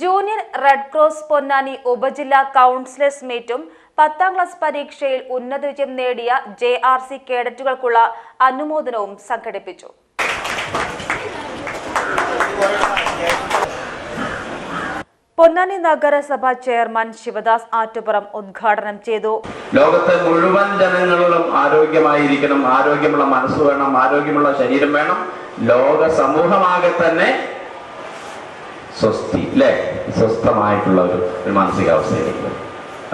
Junior red cross Ponnani ഉപജില്ലാ councillors മീറ്റും പത്താം class പരീക്ഷയിൽ ഉന്നത വിജയം നേടിയ ജെ ആർ സി കേഡറ്റുകൾക്കുള്ള അനുമോദനവും സംഘടിപ്പിച്ചു. പൊന്നാനി നഗരസഭ ചെയർമാൻ ശിവദാസ് ആറ്റുപുറം ഉദ്ഘാടനം ചെയ്തു. ലോകത്തെ മുഴുവൻ ജനങ്ങളും ആരോഗ്യമായിരിക്കണം ആരോഗ്യമുള്ള മനസ്സ് വേണം ആരോഗ്യമുള്ള ശരീരം വേണം. ലോക സമൂഹമാകെ തന്നെ സ്വസ്തി അല്ലെ സ്വസ്ഥമായിട്ടുള്ള ഒരു മാനസികാവസ്ഥയിലേക്ക്. വരും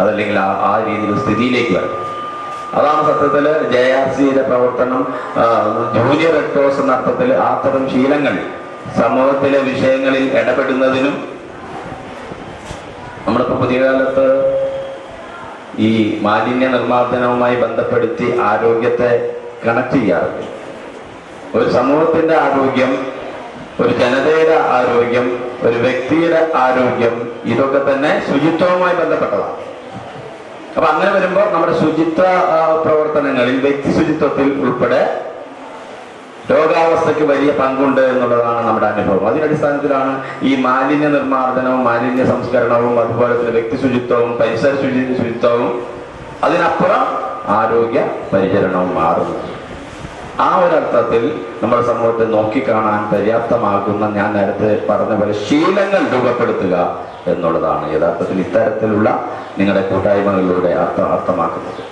അതല്ലെങ്കിൽ ആ ആ രീതിയിൽ സ്ഥിതിയിലേക്ക് വരും അതാണ് സത്യത്തിൽ ജെ ആർ സിയുടെ പ്രവർത്തനം ജൂനിയർ റെഡ് എന്ന അർത്ഥത്തിൽ അത്തരം ശീലങ്ങൾ സമൂഹത്തിലെ വിഷയങ്ങളിൽ ഇടപെടുന്നതിനും നമ്മളിപ്പോ പുതിയ കാലത്ത് ഈ മാലിന്യ നിർമ്മാർജനവുമായി ബന്ധപ്പെടുത്തി ആരോഗ്യത്തെ കണക്ട് ചെയ്യാറുണ്ട്. ഒരു സമൂഹത്തിന്റെ ആരോഗ്യം ഒരു ജനതയുടെ ആരോഗ്യം ഒരു വ്യക്തിയുടെ ആരോഗ്യം ഇതൊക്കെ തന്നെ ശുചിത്വവുമായി ബന്ധപ്പെട്ടതാണ്. അപ്പൊ അങ്ങനെ വരുമ്പോൾ നമ്മുടെ ശുചിത്വ പ്രവർത്തനങ്ങളിൽ വ്യക്തി ശുചിത്വത്തിൽ ഉൾപ്പെടെ രോഗാവസ്ഥയ്ക്ക് വലിയ പങ്കുണ്ട് എന്നുള്ളതാണ് നമ്മുടെ അനുഭവം. അതിനടിസ്ഥാനത്തിലാണ് ഈ മാലിന്യ നിർമ്മാർജനവും മാലിന്യ സംസ്കരണവും അതുപോലെ തന്നെ വ്യക്തി ശുചിത്വവും പരിസര ശുചി ശുചിത്വവും അതിനപ്പുറം ആരോഗ്യ പരിചരണവും മാറുന്നത് ആ ഒരു അർത്ഥത്തിൽ നമ്മുടെ സമൂഹത്തെ നോക്കിക്കാണാൻ പര്യാപ്തമാകുന്ന ഞാൻ നേരത്തെ പറഞ്ഞ പോലെ ശീലങ്ങൾ രൂപപ്പെടുത്തുക എന്നുള്ളതാണ് യഥാർത്ഥത്തിൽ ഇത്തരത്തിലുള്ള നിങ്ങളുടെ കൂട്ടായ്മകളിലൂടെ അർത്ഥം അർത്ഥമാക്കുന്നത്.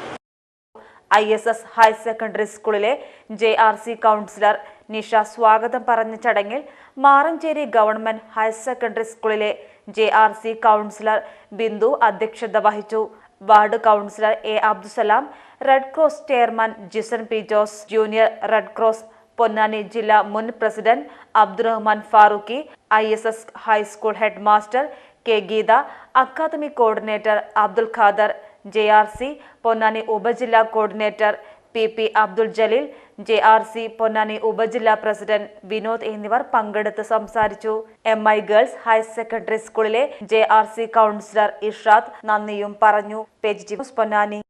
I S S higher secondary സ്കൂളിലെ J R C counsellor Nisha സ്വാഗതം പറഞ്ഞ ചടങ്ങിൽ മാറഞ്ചേരി ഗവൺമെന്റ് ഹയർ സെക്കൻഡറി സ്കൂളിലെ J R C counsellor Bindu അധ്യക്ഷത വഹിച്ചു. Ward counsellor A Abdussalam red cross chairman Jison P Jose junior red cross Ponnani ജില്ലാ മുൻ president Abdurahman Farooqi I S S high school head master K Geetha academy coordinator Abdul Khader J R C Ponnani ഉപജില്ലാ coordinator P P Abdul Jaleel J R C Ponnani ഉപജില്ലാ president Vinod എന്നിവർ പങ്കെടുത്ത് സംസാരിച്ചു. M I girls higher secondary സ്കൂളിലെ J R C counsellor Ishad നന്ദിയും പറഞ്ഞു. Page Ponnani.